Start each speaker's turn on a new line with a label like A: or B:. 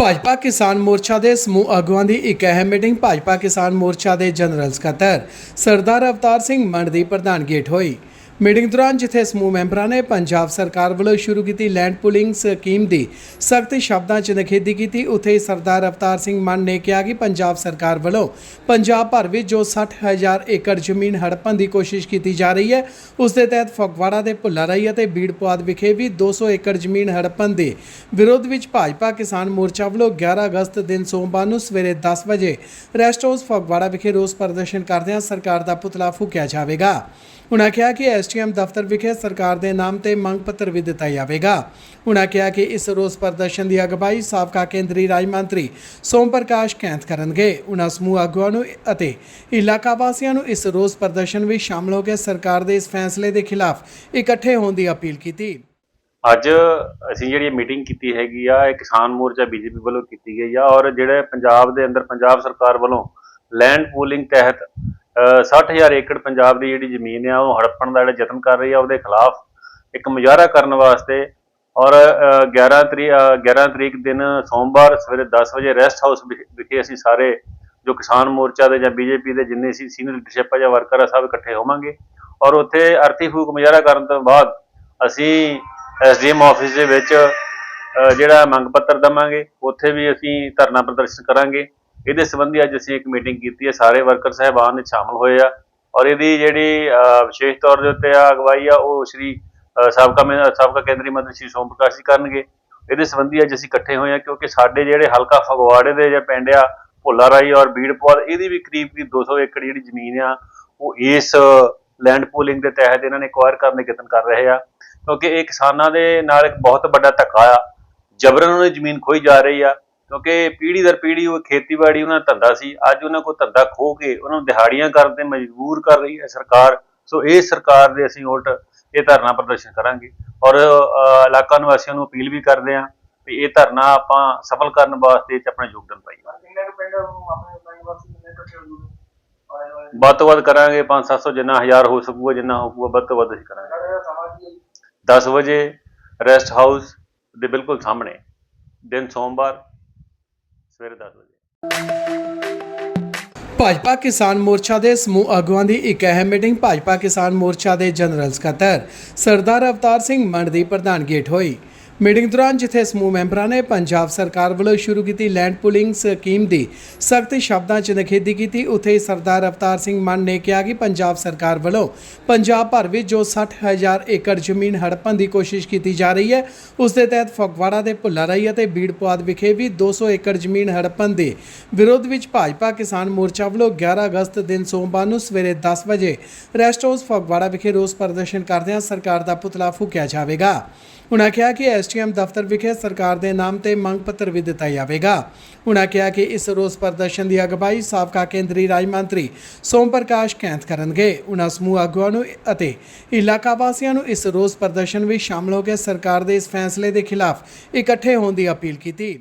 A: ਭਾਜਪਾ ਕਿਸਾਨ ਮੋਰਚਾ ਦੇ ਸਮੂਹ ਆਗੂਆਂ ਦੀ ਇੱਕ ਅਹਿਮ ਮੀਟਿੰਗ ਭਾਜਪਾ ਕਿਸਾਨ ਮੋਰਚਾ ਦੇ ਜਨਰਲ ਸਕੱਤਰ ਸਰਦਾਰ ਅਵਤਾਰ ਸਿੰਘ ਮੰਡ ਦੀ ਪ੍ਰਧਾਨਗੀ ਹੇਠ ਹੋਈ। ਮੀਟਿੰਗ ਦੌਰਾਨ ਜਿੱਥੇ ਸਮੂਹ ਮੈਂਬਰਾਂ ਨੇ ਪੰਜਾਬ ਸਰਕਾਰ ਵੱਲੋਂ ਸ਼ੁਰੂ ਕੀਤੀ ਲੈਂਡ ਪੁਲਿੰਗ ਸਕੀਮ ਦੀ ਸਖਤ ਸ਼ਬਦਾਂ 'ਚ ਨਿਖੇਧੀ ਕੀਤੀ, ਉੱਥੇ ਸਰਦਾਰ ਅਵਤਾਰ ਸਿੰਘ ਮੰਡ ਨੇ ਕਿਹਾ ਕਿ ਪੰਜਾਬ ਸਰਕਾਰ ਵੱਲੋਂ ਪੰਜਾਬ ਭਰ ਵਿੱਚ ਜੋ 60000 ਏਕੜ ਜ਼ਮੀਨ ਹੜਪਣ ਦੀ ਕੋਸ਼ਿਸ਼ ਕੀਤੀ ਜਾ ਰਹੀ ਹੈ, ਉਸ ਦੇ ਤਹਿਤ ਫਗਵਾੜਾ ਦੇ ਭੁੱਲਾਰਾਈ ਅਤੇ ਬੀੜ ਬੀੜਪੁਆਧ ਵਿਖੇ ਵੀ 200 ਏਕੜ ਜ਼ਮੀਨ ਹੜਪਣ ਦੇ ਵਿਰੋਧ ਵਿੱਚ ਭਾਜਪਾ ਕਿਸਾਨ ਮੋਰਚਾ ਵੱਲੋਂ 11 ਅਗਸਤ ਦਿਨ ਸੋਮਵਾਰ ਨੂੰ ਸਵੇਰੇ 10 ਵਜੇ ਰੈਸਟ ਹਾਊਸ ਫਗਵਾੜਾ ਵਿਖੇ ਰੋਸ ਪ੍ਰਦਰਸ਼ਨ ਕਰਦਿਆਂ ਸਰਕਾਰ ਦਾ ਪੁਤਲਾ ਫੂਕਿਆ ਜਾਵੇਗਾ। ਉਨ੍ਹਾਂ ਕਿਹਾ ਕਿ ਐਸਟੀਐਮ ਦਫ਼ਤਰ ਵਿਖੇ ਸਰਕਾਰ ਦੇ ਨਾਮ ਤੇ ਮੰਗ ਪੱਤਰ ਵੀ ਦਿੱਤਾ ਜਾਵੇਗਾ। ਉਨ੍ਹਾਂ ਕਿਹਾ ਕਿ ਇਸ ਰੋਸ ਪ੍ਰਦਰਸ਼ਨ ਦੀ ਅਗਵਾਈ ਸਾਬਕਾ ਕੇਂਦਰੀ ਰਾਜ ਮੰਤਰੀ ਸੋਮ ਪ੍ਰਕਾਸ਼ ਕੈਂਥ ਕਰਨਗੇ। ਉਨ੍ਹਾਂ ਸਮੂਹ ਆਗੂਆਂ ਨੂੰ ਅਤੇ ਇਲਾਕਾ ਵਾਸੀਆਂ ਨੂੰ ਇਸ ਰੋਸ ਪ੍ਰਦਰਸ਼ਨ ਵਿੱਚ ਸ਼ਾਮਲ ਹੋ ਕੇ ਸਰਕਾਰ ਦੇ ਇਸ ਫੈਸਲੇ ਦੇ ਖਿਲਾਫ ਇਕੱਠੇ ਹੋਣ ਦੀ ਅਪੀਲ ਕੀਤੀ।
B: ਅੱਜ ਅਸੀਂ ਜਿਹੜੀ ਮੀਟਿੰਗ ਕੀਤੀ ਹੈਗੀ ਆ, ਇਹ ਕਿਸਾਨ ਮੋਰਚਾ ਬੀਜੇਪੀ ਵੱਲੋਂ ਕੀਤੀ ਗਈ ਆ ਔਰ ਜਿਹੜੇ ਪੰਜਾਬ ਦੇ ਅੰਦਰ ਪੰਜਾਬ ਸਰਕਾਰ ਵੱਲੋਂ ਲੈਂਡ ਪੂਲਿੰਗ ਤਹਿਤ 60000 ਏਕੜ ਪੰਜਾਬ ਦੀ ਜਿਹੜੀ ਜ਼ਮੀਨ ਆ, ਉਹ ਹੜੱਪਣ ਦਾ ਜਿਹੜਾ ਯਤਨ ਕਰ ਰਹੀ ਆ, ਉਹਦੇ ਖਿਲਾਫ ਇੱਕ ਮੁਜ਼ਾਹਰਾ ਕਰਨ ਵਾਸਤੇ ਔਰ, ਅਹ 11 ਤਰੀਕ 11 ਤਰੀਕ ਦਿਨ ਸੋਮਵਾਰ ਸਵੇਰੇ 10 ਵਜੇ ਰੈਸਟ ਹਾਊਸ ਵਿਖ- ਵਿਖੇ ਅਸੀਂ ਸਾਰੇ ਜੋ ਕਿਸਾਨ ਮੋਰਚਾ ਦੇ ਜਾਂ ਬੀਜੇਪੀ ਦੇ ਜਿੰਨੇ ਸੀ ਸੀਨੀਅਰ ਲੀਡਰਸ਼ਿਪ ਆ ਜਾਂ ਵਰਕਰ ਆ, ਸਭ ਇਕੱਠੇ ਹੋਵਾਂਗੇ ਔਰ ਉੱਥੇ ਅਰਥੀ ਫੂਕ ਮੁਜ਼ਾਹਰਾ ਕਰਨ ਤੋਂ ਬਾਅਦ ਅਸੀਂ ਐਸਡੀਐਮ ਆਫਿਸ ਦੇ ਵਿੱਚ ਜਿਹੜਾ ਮੰਗ ਪੱਤਰ ਦਵਾਂਗੇ, ਉੱਥੇ ਵੀ ਅਸੀਂ ਧਰਨਾ ਪ੍ਰਦਰਸ਼ਨ ਕਰਾਂਗੇ। ਇਹਦੇ ਸੰਬੰਧੀ ਅੱਜ ਅਸੀਂ ਇੱਕ ਮੀਟਿੰਗ ਕੀਤੀ ਹੈ। ਸਾਰੇ ਵਰਕਰ ਸਹਿਬਾਨ ਨੇ ਸ਼ਾਮਲ ਹੋਏ ਆ। ਔਰ ਇਹਦੀ ਜਿਹੜੀ ਵਿਸ਼ੇਸ਼ ਤੌਰ ਦੇ ਉੱਤੇ ਆ ਅਗਵਾਈ ਆ, ਉਹ ਸ਼੍ਰੀ ਸਾਬਕਾ ਮੈਂ- ਸਾਬਕਾ ਕੇਂਦਰੀ ਮੰਤਰੀ ਸ਼੍ਰੀ ਸੋਮ ਪ੍ਰਕਾਸ਼ ਜੀ ਕਰਨਗੇ। ਇਹਦੇ ਸੰਬੰਧੀ ਅੱਜ ਅਸੀਂ ਇਕੱਠੇ ਹੋਏ ਆ ਕਿਉਂਕਿ ਸਾਡੇ ਜਿਹੜੇ ਹਲਕਾ ਫਗਵਾੜੇ ਦੇ ਜਾਂ ਪਿੰਡ ਆ ਭੋਲਾ ਰਾਈ ਔਰ ਬੀੜਪੁਰ, ਇਹਦੀ ਵੀ ਕਰੀਬ ਕਰੀਬ 200 ਏਕੜ ਜਿਹੜੀ ਜ਼ਮੀਨ ਆ, ਉਹ ਇਸ ਲੈਂਡ ਪੂਲਿੰਗ ਦੇ ਤਹਿਤ ਇਹਨਾਂ ਨੇ ਐਕਵਾਇਰ ਕਰਨ ਦੇ ਯਤਨ ਕਰ ਰਹੇ ਆ। ਕਿਉਂਕਿ ਇਹ ਕਿਸਾਨਾਂ ਦੇ ਨਾਲ ਇੱਕ ਬਹੁਤ ਵੱਡਾ ਧੱਕਾ ਆ। ਜਬਰਨ ਉਹਨਾਂ ਦੀ ਜ਼ਮੀਨ ਖੋਈ ਜਾ ਰਹੀ ਆ। ਕਿਉਂਕਿ ਪੀੜ੍ਹੀ ਦਰ ਪੀੜ੍ਹੀ ਉਹ ਖੇਤੀਬਾੜੀ ਉਹਨਾਂ ਦਾ ਧੰਦਾ ਸੀ ਅੱਜ ਉਹਨਾਂ ਕੋਲ ਧੰਦਾ ਖੋ ਕੇ ਉਹਨਾਂ ਨੂੰ ਦਿਹਾੜੀਆਂ ਕਰਨ ਤੇ ਮਜਬੂਰ ਕਰ ਰਹੀ ਹੈ ਸਰਕਾਰ। ਸੋ ਇਹ ਸਰਕਾਰ ਦੇ ਅਸੀਂ ਉਲਟ ਇਹ ਧਰਨਾ ਪ੍ਰਦਰਸ਼ਨ ਕਰਾਂਗੇ ਔਰ ਇਲਾਕਾ ਨਿਵਾਸੀਆਂ ਨੂੰ ਅਪੀਲ ਵੀ ਕਰਦੇ ਹਾਂ ਵੀ ਇਹ ਧਰਨਾ ਆਪਾਂ ਸਫਲ ਕਰਨ ਵਾਸਤੇ 'ਚ ਆਪਣਾ ਯੋਗਦਾਨ ਪਾਈਏ।
C: ਦੁਆਲੇ
B: ਵੱਧ ਤੋਂ ਵੱਧ ਕਰਾਂਗੇ 5-700 ਜਿੰਨਾ ਹਜ਼ਾਰ ਹੋ ਸਕੂਗਾ ਜਿੰਨਾ ਹੋਊਗਾ ਵੱਧ ਤੋਂ ਵੱਧ ਅਸੀਂ ਕਰਾਂਗੇ।
C: ਸਾਡੇ ਦਾ ਸਮਾਂ ਕੀ ਹੈ ਜੀ?
B: 10 ਵਜੇ ਰੈਸਟ ਹਾਊਸ ਦੇ ਬਿਲਕੁਲ ਸਾਹਮਣੇ ਦਿਨ ਸੋਮਵਾਰ ਸਵੇਰੇ 10 ਵਜੇ
A: ਭਾਜਪਾ ਕਿਸਾਨ ਮੋਰਚਾ ਦੇ ਸਮੂਹ ਆਗੂਆਂ ਦੀ ਇੱਕ ਅਹਿਮ ਮੀਟਿੰਗ ਭਾਜਪਾ ਕਿਸਾਨ ਮੋਰਚਾ ਦੇ ਜਨਰਲ ਸਕੱਤਰ ਸਰਦਾਰ ਅਵਤਾਰ ਸਿੰਘ ਮੰਡ ਦੀ ਪ੍ਰਧਾਨਗੀ ਹੇਠ ਹੋਈ। ਮੀਟਿੰਗ ਦੌਰਾਨ ਜਿੱਥੇ ਸਮੂਹ ਮੈਂਬਰਾਂ ਨੇ ਪੰਜਾਬ ਸਰਕਾਰ ਵੱਲੋਂ ਸ਼ੁਰੂ ਕੀਤੀ ਲੈਂਡ ਪੁਲਿੰਗ ਸਕੀਮ ਦੀ ਸਖਤ ਸ਼ਬਦਾਂ 'ਚ ਨਿਖੇਧੀ ਕੀਤੀ, ਉੱਥੇ ਹੀ ਸਰਦਾਰ ਅਵਤਾਰ ਸਿੰਘ ਮੰਡ ਨੇ ਕਿਹਾ ਕਿ ਪੰਜਾਬ ਸਰਕਾਰ ਵੱਲੋਂ ਪੰਜਾਬ ਭਰ ਵਿੱਚ ਜੋ 60000 ਏਕੜ ਜ਼ਮੀਨ ਹੜਪਣ ਦੀ ਕੋਸ਼ਿਸ਼ ਕੀਤੀ ਜਾ ਰਹੀ ਹੈ, ਉਸ ਦੇ ਤਹਿਤ ਫਗਵਾੜਾ ਦੇ ਭੁੱਲਾ ਭੁੱਲਾਰਾਈ ਅਤੇ ਬੀੜ ਬੀੜਪੁਆਧ ਵਿਖੇ ਵੀ 200 ਏਕੜ ਜ਼ਮੀਨ ਹੜਪਣ ਦੇ ਵਿਰੋਧ ਵਿੱਚ ਭਾਜਪਾ ਕਿਸਾਨ ਮੋਰਚਾ ਵੱਲੋਂ 11 ਅਗਸਤ ਦਿਨ ਸੋਮਵਾਰ ਨੂੰ ਸਵੇਰੇ 10 ਵਜੇ ਰੈਸਟ ਹਾਊਸ ਫਗਵਾੜਾ ਵਿਖੇ ਰੋਸ ਪ੍ਰਦਰਸ਼ਨ ਕਰਦਿਆਂ ਸਰਕਾਰ ਦਾ ਪੁਤਲਾ ਫੂਕਿਆ ਜਾਵੇਗਾ। ਉਨ੍ਹਾਂ ਕਿਹਾ ਕਿ ਐਸਟੀਐਮ ਦਫ਼ਤਰ ਵਿਖੇ ਸਰਕਾਰ ਦੇ ਨਾਮ ਤੇ ਮੰਗ ਪੱਤਰ ਵੀ ਦਿੱਤਾ ਜਾਵੇਗਾ। ਉਨ੍ਹਾਂ ਕਿਹਾ ਕਿ ਇਸ ਰੋਸ ਪ੍ਰਦਰਸ਼ਨ ਦੀ ਅਗਵਾਈ ਸਾਬਕਾ ਕੇਂਦਰੀ ਰਾਜ ਮੰਤਰੀ ਸੋਮ ਪ੍ਰਕਾਸ਼ ਕੈਂਥ ਕਰਨਗੇ। ਉਨ੍ਹਾਂ ਸਮੂਹ ਆਗੂਆਂ ਨੂੰ ਅਤੇ ਇਲਾਕਾ ਵਾਸੀਆਂ ਨੂੰ ਇਸ ਰੋਸ ਪ੍ਰਦਰਸ਼ਨ ਵਿੱਚ ਸ਼ਾਮਲ ਹੋ ਕੇ ਸਰਕਾਰ ਦੇ ਇਸ ਫੈਸਲੇ ਦੇ ਖਿਲਾਫ ਇਕੱਠੇ ਹੋਣ ਦੀ ਅਪੀਲ ਕੀਤੀ।